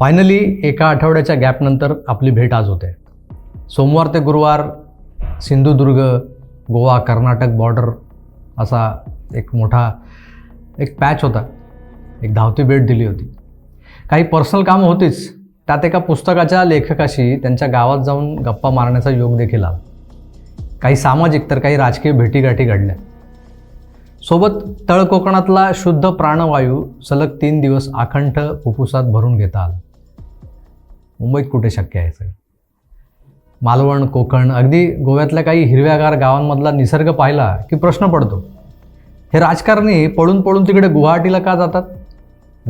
Finally एका आठवड्याच्या गॅपनंतर आपली भेट आज होते. सोमवार ते गुरुवार सिंधुदुर्ग गोवा कर्नाटक बॉर्डर असा एक मोठा एक पॅच होता. एक धावती भेट दिली होती. काही पर्सनल कामं होतीच. त्यात एका पुस्तकाच्या लेखकाशी त्यांच्या गावात जाऊन गप्पा मारण्याचा योग देखील आला. काही सामाजिक तर काही राजकीय भेटीगाठी घडल्या. सोबत तळ कोकणातला शुद्ध प्राणवायू सलग तीन दिवस आखंड फुफ्फुसात भरून घेता आला. मुंबईत कुठे शक्य आहे सगळं? मालवण कोकण अगदी गोव्यातल्या काही हिरव्यागार गावांमधला निसर्ग पाहिला की प्रश्न पडतो. हे राजकारणी पळून पळून तिकडे गुवाहाटीला का जातात?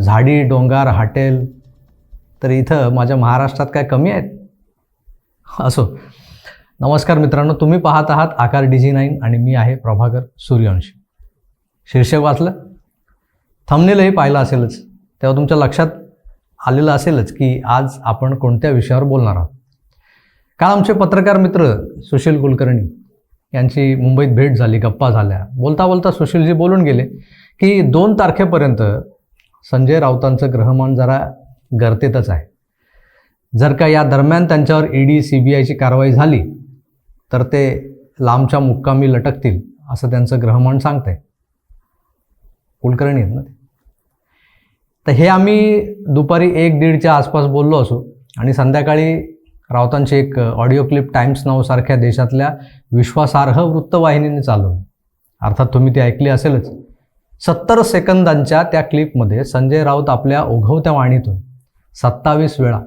झाडी डोंगर हॉटेल तर इथं माझ्या महाराष्ट्रात काय कमी आहेत? असो नमस्कार मित्रांनो तुम्ही पाहत आहात आकार डी जी नाईन आणि मी आहे प्रभाकर सूर्यवंशी. शीर्षक वाचलं? थंबनेलही पाहिलं असेलच. तेव्हा तुमच्या लक्षात आलेलं असेलच की आज आपण कोणत्या विषयावर बोलणार आहोत. काल आमचे पत्रकार मित्र सुशील कुलकर्णी यांची मुंबईत भेट झाली गप्पा झाल्या. बोलता बोलता सुशीलजी बोलून गेले की दोन तारखेपर्यंत संजय राऊतांचं ग्रहमान जरा गर्तेतच आहे. जर का या दरम्यान त्यांच्यावर ईडी सी बी आयची कारवाई झाली तर ते लांबच्या मुक्कामी लटकतील असं त्यांचं ग्रहमान सांगतंय. कुलकर्णी आहेत ना ते? तर हे आम्ही दुपारी एक दीडच्या आसपास बोललो असू आणि संध्याकाळी राऊतांची एक ऑडिओ क्लिप टाइम्स नावसारख्या देशातल्या विश्वासार्ह वृत्तवाहिनीने चालवली. अर्थात तुम्ही ती ऐकली असेलच. सत्तर सेकंदांच्या त्या क्लिपमध्ये संजय राऊत आपल्या ओघवत्या वाणीतून सत्तावीस वेळा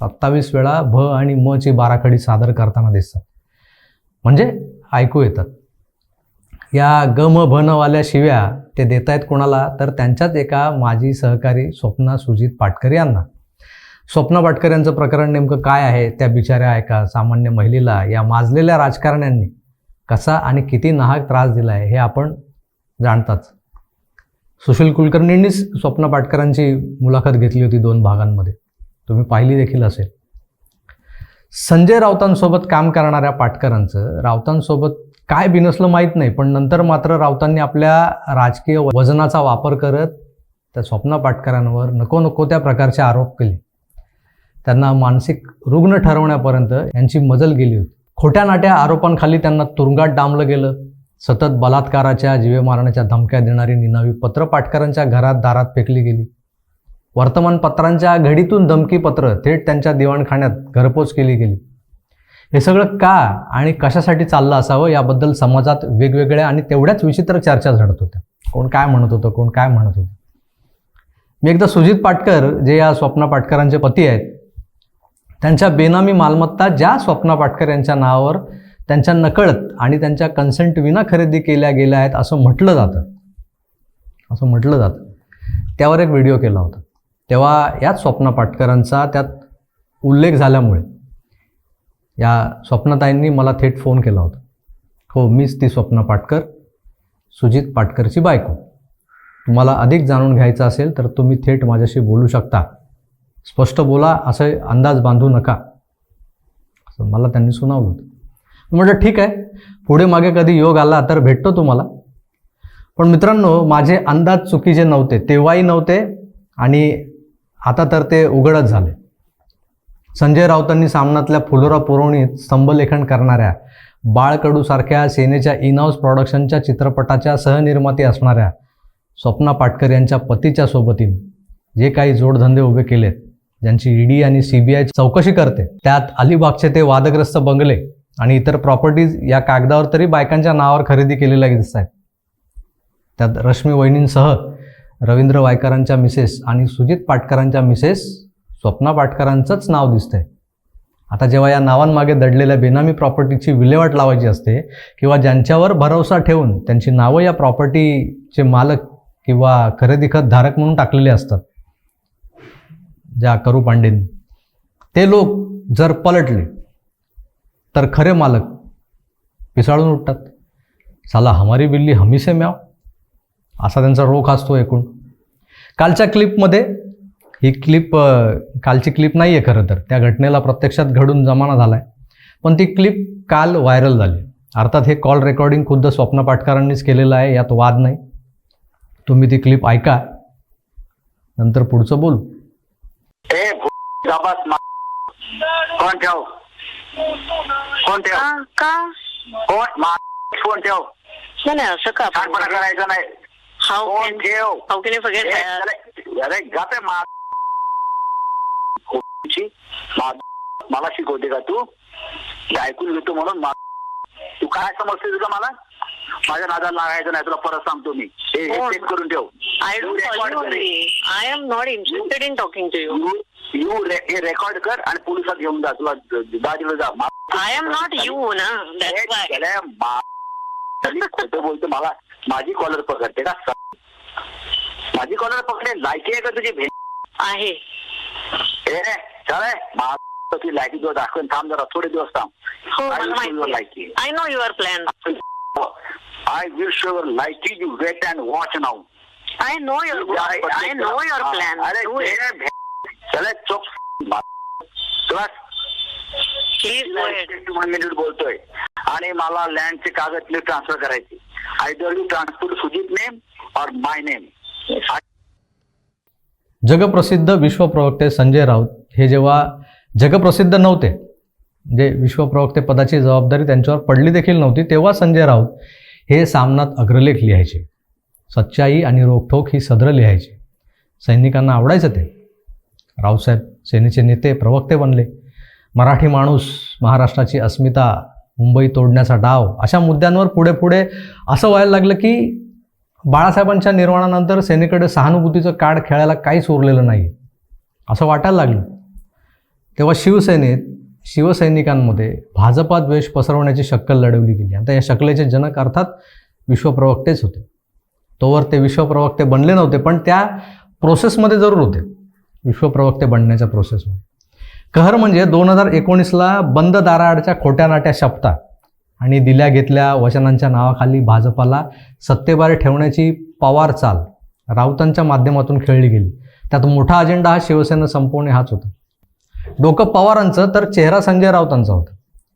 सत्तावीस वेळा भ आणि म ची बाराखडी सादर करताना दिसतात. म्हणजे ऐकू येतात या ग म शिव्या ते देत आहेत कोणाला? तर त्यांच्याच एका माजी सहकारी स्वप्ना सुजित पाटकर यांना. स्वप्ना पाटकर यांचं प्रकरण नेमकं काय आहे? त्या बिचाऱ्या एका सामान्य महिलेला या माजलेल्या राजकारण्यांनी कसा आणि किती नाहक त्रास दिला आहे हे आपण जाणताच. सुशील कुलकर्णींनीच स्वप्ना पाटकरांची मुलाखत घेतली होती दोन भागांमध्ये. तुम्ही पाहिली देखील असेल. संजय राऊतांसोबत काम करणाऱ्या पाटकरांचं राऊतांसोबत काय बिनसलं माहीत नाही पण नंतर मात्र राऊतांनी आपल्या राजकीय वजनाचा वापर करत त्या स्वप्ना पाटकरांवर नको नको त्या प्रकारचे आरोप केले. त्यांना मानसिक रुग्ण ठरवण्यापर्यंत यांची मजल गेली होती. खोट्या नाट्या आरोपांखाली त्यांना तुरुंगात डांबलं गेलं. सतत बलात्काराच्या जीवे मारण्याच्या धमक्या देणारी निनावी पत्र पाटकरांच्या घरात दारात फेकली गेली. वर्तमानपत्रांच्या घडीतून धमकी पत्र थेट त्यांच्या दिवाणखान्यात घरपोच केली गेली. हे सगळं का आणि कशासाठी चाललं असावं याबद्दल समाजात वेगवेगळ्या आणि तेवढ्याच विचित्र चर्चा झडत होत्या. कोण काय म्हणत होतं कोण काय म्हणत होतं? मी एकदा सुजित पाटकर जे या स्वप्ना पाटकरांचे पती आहेत त्यांच्या बेनामी मालमत्ता ज्या स्वप्ना पाटकर यांच्या नावावर त्यांच्या नकळत आणि त्यांच्या कन्सेंट विना खरेदी केल्या गेल्या आहेत असं म्हटलं जातं. असं म्हटलं जातं. त्यावर एक व्हिडिओ केला होता. तेव्हा याच स्वप्ना पाटकरांचा त्यात उल्लेख झाल्यामुळे या स्वप्नताईंनी मला थेट फोन केला होता. हो मीच ती स्वप्न पाटकर सुजित पाटकरची बायको. तुम्हाला अधिक जाणून घ्यायचं असेल तर तुम्ही थेट माझ्याशी बोलू शकता. स्पष्ट बोला असे अंदाज बांधू नका. असं मला त्यांनी सुनावलं होतं. म्हटलं ठीक आहे पुढे मागे कधी योग आला तर भेटतो तुम्हाला. पण मित्रांनो माझे अंदाज चुकीचे नव्हते तेव्हाही नव्हते आणि आता तर ते उघडच झाले. संजय राऊतांनी सामनातल्या फुलोरा पुरवणीत स्तंभलेखन करणाऱ्या बाळकडूसारख्या सेनेच्या इनहाऊस प्रॉडक्शनच्या चित्रपटाच्या सहनिर्माती असणाऱ्या स्वप्ना पाटकर यांच्या पतीच्या सोबतीनं जे काही जोडधंदे उभे केलेत ज्यांची ईडी आणि सी बी आय चौकशी करते त्यात अलिबागचे ते वादग्रस्त बंगले आणि इतर प्रॉपर्टीज या कागदावर तरी बायकांच्या नावावर खरेदी केलेल्या दिसत आहेत त्यात रश्मी वहिनींसह रवींद्र वायकरांच्या मिसेस आणि सुजित पाटकरांच्या मिसेस स्वप्ना पाटकरांचंच नाव दिसतंय. आता जेव्हा या नावांमागे दडलेल्या बेनामी प्रॉपर्टीची विल्हेवाट लावायची असते किंवा ज्यांच्यावर भरोसा ठेवून त्यांची नावं या प्रॉपर्टीचे मालक किंवा खरेदी खत धारक म्हणून टाकलेले असतात ज्या करू पांडेंनी. ते लोक जर पलटले तर खरे मालक पिसाळून उठतात. साला हमारी बिल्ली हमीसे म्याव असा त्यांचा रोख असतो एकूण. कालच्या क्लिपमध्ये ही क्लिप कालची क्लिप नाही आहे खरं तर. त्या घटनेला प्रत्यक्षात घडून जमाना झाला आहे पण ती क्लिप काल व्हायरल झाली. अर्थात हे कॉल रेकॉर्डिंग खुद्द स्वप्न पाटकरांनीच केलेलं आहे यात वाद नाही. तुम्ही ती क्लिप ऐका. नंतर पुढचं बोलू. फोन ठेव. फोन ठेव. का? फोन फोन ठेव. नाही असं का? करायचा नाही. फोन कॅन ठेव. अरे ची. मा- मला शिकवते का तू? ऐकून घेतो म्हणून तू काय समजते तुझं मला? माझ्या नादाला लागायचं नाही तुला परत सांगतो मी. हे? चेक करून ठेव. I I am not interested in talking to you you हे रेकॉर्ड कर आणि पोलिसात घेऊन जा. तुला दादीला जा. मा- आय एम नॉट यू ना. खोटं बोलतो मला. माझी कॉलर पकडते का? माझी कॉलर पकडे लायकी आहे का तुझी भेट आहे. ए चल मा- ती लायकी तुला दाखवून थांब जरा थोडे दिवस थांब. हो लायकी. I know your plan I will show your लायकी you wait and watch now I know your I know your plan अरे चले चोप. तुला मिनिट बोलतोय. आणि मला लँडचे कागद ट्रान्सफर करायचे. Either you transport Sujit name और माय नेम जगप्रसिद्ध विश्वप्रवक्ते संजय राऊत हे जेव्हा जगप्रसिद्ध नव्हते म्हणजे विश्वप्रवक्ते पदाची जबाबदारी त्यांच्यावर पडली देखील नव्हती तेव्हा संजय राऊत हे सामनात अग्रलेख लिहायचे. सच्चाई आणि रोखोक ही सदरं लिहायची. सैनिकांना आवडायचं ते. रावसाहेब सेनेचे नेते प्रवक्ते बनले. मराठी माणूस महाराष्ट्राची अस्मिता मुंबई तोडण्याचा डाव अशा मुद्द्यांवर पुढे पुढे असं व्हायला लागलं की बाळासाहेबांच्या निर्माणानंतर सेनेकडे सहानुभूतीचं कार्ड खेळायला काहीच उरलेलं नाही. असं वाटायला लागलं. तेव्हा शिवसेनेत शिवसैनिकांमध्ये भाजपा द्वेष पसरवण्याची शक्कल लढवली गेली. आता या शकलेचे जनक अर्थात विश्वप्रवक्तेच होते. तोवर ते विश्वप्रवक्ते बनले नव्हते पण त्या प्रोसेसमध्ये जरूर होते. विश्वप्रवक्ते बनण्याच्या प्रोसेसमध्ये कहर म्हणजे दोन हजार एकोणीसला बंद दाराआडच्या खोट्या नाट्या शपथा आणि दिल्या घेतल्या वचनांच्या नावाखाली भाजपाला सत्तेबारे ठेवण्याची पवार चाल राऊतांच्या माध्यमातून खेळली गेली. त्यात मोठा अजेंडा हा शिवसेना संपवणे हाच होता. डोकं पवारांचं तर चेहरा संजय राऊतांचा होता.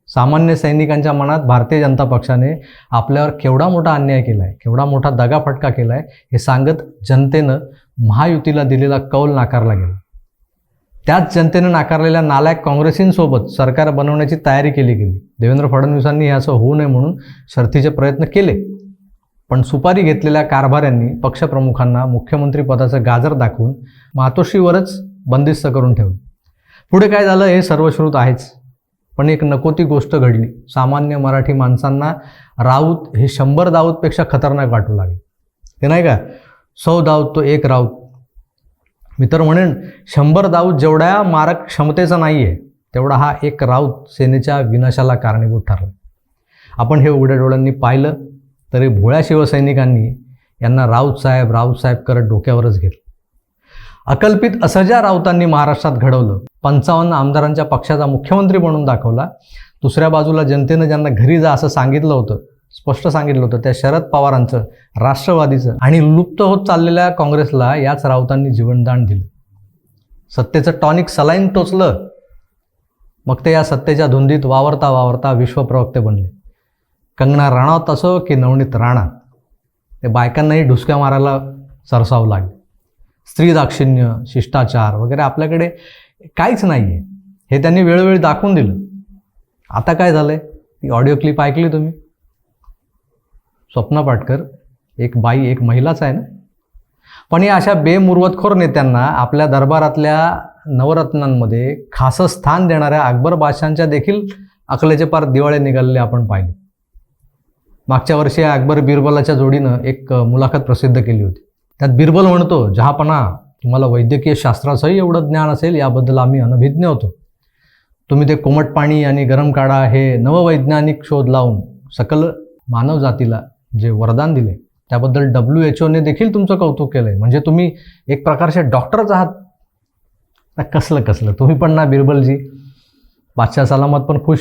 सामान्य सैनिकांच्या मनात भारतीय जनता पक्षाने आपल्यावर केवढा मोठा अन्याय केला आहे केवढा मोठा दगाफटका केला आहे हे सांगत जनतेनं महायुतीला दिलेला कौल नाकारला गेला. त्याच जनतेनं नाकारलेल्या नालायक काँग्रेसींसोबत सरकार बनवण्याची तयारी केली गेली. देवेंद्र फडणवीसांनी हे असं होऊ नये म्हणून शर्थीचे प्रयत्न केले. पण सुपारी घेतलेल्या कारभाऱ्यांनी पक्षप्रमुखांना मुख्यमंत्री पदाचं गाजर दाखवून मातोश्रीवरच बंदिस्त करून ठेवलं. पुढे काय झालं? हे सर्वश्रुत आहेच. पण एक नको ती गोष्ट घडली. सामान्य मराठी माणसांना राऊत हे शंभर दाऊदपेक्षा खतरनाक वाटू लागले. ते नाही का? सौ दाऊद तो एक राऊत. मी तर म्हणेन शंभर दाऊद जेवढ्या मारक क्षमतेचा नाही आहे तेवढा हा एक राऊत सेनेच्या विनाशाला कारणीभूत ठरला. आपण हे उघड्या डोळ्यांनी पाहिलं तरी भोळ्या शिवसैनिकांनी यांना राऊत साहेब राऊत साहेब करत डोक्यावरच घेतलं. अकल्पित असं ज्या राऊतांनी महाराष्ट्रात घडवलं. पंचावन्न आमदारांच्या पक्षाचा मुख्यमंत्री म्हणून दाखवला. दुसऱ्या बाजूला जनतेनं ज्यांना घरी जा असं सांगितलं होतं स्पष्ट सांगितलं होतं त्या शरद पवारांचं राष्ट्रवादीचं आणि लुप्त होत चाललेल्या काँग्रेसला याच राऊतांनी जीवनदान दिलं. सत्तेचं टॉनिक सलाईन टोचलं. मग ते या सत्तेच्या धुंदीत वावरता वावरता विश्वप्रवक्ते बनले. कंगना राणावत असो की नवनीत राणा ते बायकांनाही ढुसक्या मारायला सरसावं लागले. स्त्री दाक्षिण्य शिष्टाचार वगैरे आपल्याकडे काहीच नाही आहे हे त्यांनी वेळोवेळी दाखवून दिलं. आता काय झालं आहे ती ऑडिओ क्लिप ऐकली तुम्ही? स्वप्ना पाटकर एक बाई एक महिलाच आहे ना? पण या अशा बेमुर्वतखोर नेत्यांना आपल्या दरबारातल्या नवरत्नांमध्ये खासं स्थान देणाऱ्या अकबर बादशांच्या देखील अकलेचे पार दिवाळे निघालेले आपण पाहिले. मागच्या वर्षी अकबर बिरबलाच्या जोडीनं एक मुलाखत प्रसिद्ध केली होती. त्यात बिरबल म्हणतो जहापणा तुम्हाला वैद्यकीय शास्त्राचंही एवढं ज्ञान असेल याबद्दल आम्ही अनभिज्ञ होतो. तुम्ही ते कोमट पाणी आणि गरम काढा हे नववैज्ञानिक शोध लावून सकल मानवजातीला जे वरदान दिले त्याबद्दल डब्ल्यू एच ओने देखील तुमचं कौतुक केलं आहे म्हणजे तुम्ही एक प्रकारचे डॉक्टरच आहात. कसलं कसलं. तुम्ही पण ना बिरबलजी. बादशाह सलामत पण खुश.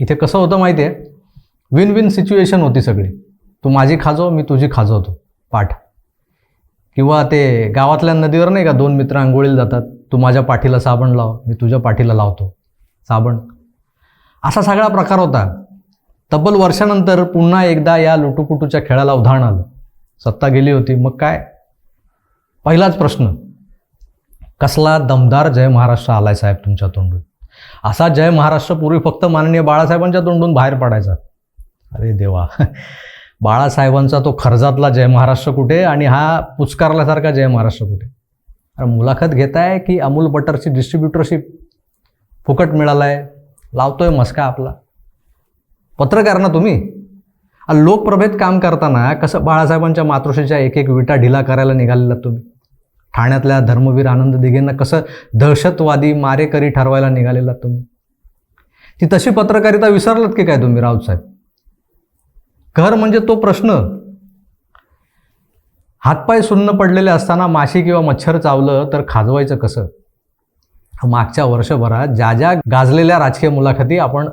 इथे कसं होतं माहिती आहे विन विन सिच्युएशन होती सगळी. तू माझी खाजो मी तुझी खाजवतो. पाठ. किंवा ते गावातल्या नदीवर नाही का दोन मित्र आंघोळीला जातात? तू माझ्या पाठीला साबण लाव मी तुझ्या पाठीला लावतो. साबण. असा सगळा प्रकार होता. तब्बल वर्षानंतर पुन्हा एकदा या लुटूपुटूच्या खेळाला उदाहरण आलं. सत्ता गेली होती. मग काय? पहिलाच प्रश्न. कसला दमदार जय महाराष्ट्र आलाय साहेब तुमच्या तोंडून? असा जय महाराष्ट्र पूर्वी फक्त माननीय बाळासाहेबांच्या तोंडून बाहेर पडायचा. अरे देवा. बाळासाहेबांचा तो खर्जातला जय महाराष्ट्र कुठे आणि हा पुचकारल्यासारखा जय महाराष्ट्र कुठे? अरे मुलाखत घेताय की अमूल बटरची डिस्ट्रीब्युटरशिप फुकट मिळाला आहे लावतोय मस्का आपला. पत्रकार ना तुम्ही? लोकप्रभेत काम करताना कसं बाळासाहेबांच्या मातृशीच्या एक एक विटा ढिला करायला निघालेला तुम्ही? ठाण्यातल्या धर्मवीर आनंद दिघेंना कसं दहशतवादी मारेकरी ठरवायला निघालेला तुम्ही? ती तशी पत्रकारिता विसरलात की काय तुम्ही राऊत साहेब? घर म्हणजे तो प्रश्न. हातपाय सुन्न पडलेले असताना माशी किंवा मच्छर चावलं तर खाजवायचं कसं? मागच्या वर्षभरात ज्या ज्या गाजलेल्या राजकीय मुलाखती आपण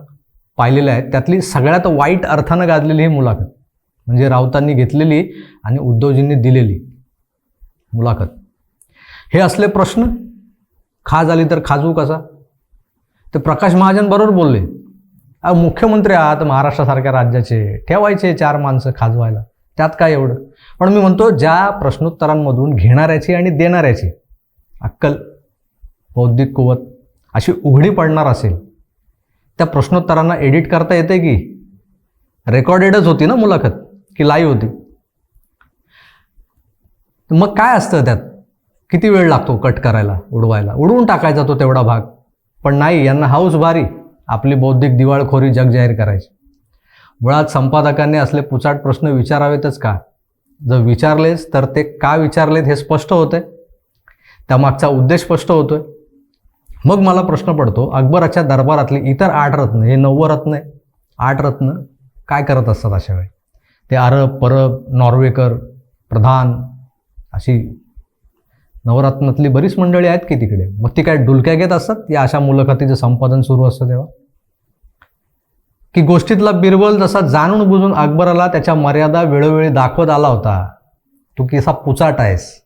पाहिलेल्या आहेत त्यातली सगळ्यात वाईट अर्थानं गाजलेली ही मुलाखत. म्हणजे राऊतांनी घेतलेली आणि उद्धवजींनी दिलेली मुलाखत. हे असले प्रश्न? खाज आली तर खाजू कसा? ते प्रकाश महाजन बरोबर बोलले. मुख्यमंत्री आहात महाराष्ट्रासारख्या राज्याचे. ठेवायचे चार माणसं खाजवायला. त्यात काय एवढं? पण मी म्हणतो ज्या प्रश्नोत्तरांमधून घेणाऱ्याची आणि देणाऱ्याची अक्कल बौद्धिक कुवत अशी उघडी पडणार असेल त्या प्रश्नोत्तरांना एडिट करता येते की? रेकॉर्डेडच होती ना मुलाखत की लाईव्ह होती. मग काय असतं त्यात? किती वेळ लागतो कट करायला उडवायला? उडवून टाकायचा तो तेवढा भाग. पण नाही यांना हाऊस भारी. आपली बौद्धिक दिवाळखोरी जग जाहीर करायची. मुळात संपादकांनी असले पुचाट प्रश्न विचारावेतच का? जर विचारलेच तर ते का विचारलेत हे स्पष्ट होते? त्यामागचा उद्देश स्पष्ट होतोय. मग मला प्रश्न पडतो अकबराच्या दरबारातली इतर आठ रत्न हे नवरत्न आहे. आठ रत्न काय करत असतात अशा वेळी? ते अरब परब नॉर्वेकर प्रधान अशी नवरत्नातली बरीच मंडळी आहेत की तिकडे? मग ती काय डुलक्या घेत असतात? या अशा मुलाखतीचं संपादन सुरू असतं तेव्हा? की गोष्टीतला बिरबल जसा जाणून बुजून अकबराला त्याच्या मर्यादा वेळोवेळी दाखवत आला होता. तू किसा पुचाट आहेस.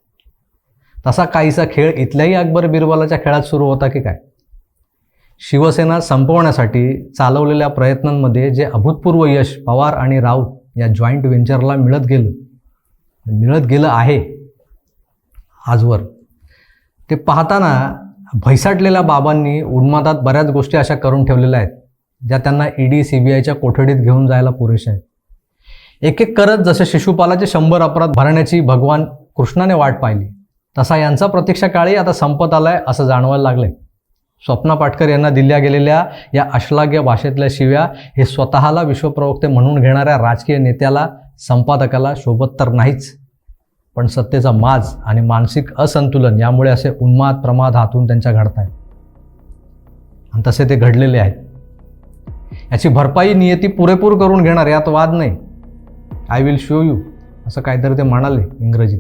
तसा काहीसा खेळ इथल्याही अकबर बिरबलाच्या खेळात सुरू होता की काय? शिवसेना संपवण्यासाठी चालवलेल्या प्रयत्नांमध्ये जे अभूतपूर्व यश पवार आणि राऊत या जॉईंट व्हेंचरला मिळत गेलं मिळत गेलं आहे आजवर ते पाहताना भैसाटलेल्या बाबांनी उन्मादात बऱ्याच गोष्टी अशा करून ठेवलेल्या आहेत. ज्या त्यांना ईडी सी बी आयच्या कोठडीत घेऊन जायला पुरेशा आहेत. एक एक करत जसे शिशुपालाचे शंभर अपराध भरण्याची भगवान कृष्णाने वाट पाहिली तसा यांचा प्रतीक्षा काळी आता संपत आलाय असं जाणवायला लागले स्वप्ना पाटकर यांना दिल्या गेलेल्या या अश्लाघ्य भाषेतल्या शिव्या हे स्वतःला विश्वप्रवक्ते म्हणून घेणाऱ्या राजकीय नेत्याला संपादकाला शोभत तर नाहीच पण सत्तेचा माज आणि मानसिक असंतुलन यामुळे असे उन्माद प्रमाद हातून त्यांच्या घडत आहेत आणि तसे ते घडलेले आहेत. याची भरपाई नियती पुरेपूर करून घेणार यात वाद नाही. आय विल शो यू असं काहीतरी ते म्हणाले इंग्रजीत.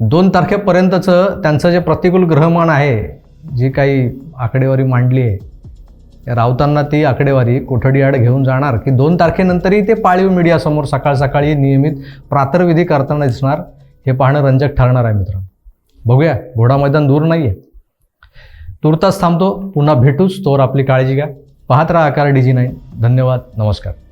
दोन तारखेपर्यंतचं त्यांचं जे प्रतिकूल ग्रहमान आहे जी काही आकडेवारी मांडली आहे त्या ती आकडेवारी कोठडीआड घेऊन जाणार की दोन तारखेनंतरही ते पाळीव मीडियासमोर सकाळ सकाळी नियमित प्रातर्विधी करताना दिसणार हे पाहणं रंजक ठरणार आहे मित्रांनो. बघूया घोडा मैदान दूर नाही आहे तुर्तास थांबतो पुन्हा भेटूच तोवर आपली काळजी घ्या. पाहत राहा आकार डीजी नाईन. धन्यवाद. नमस्कार.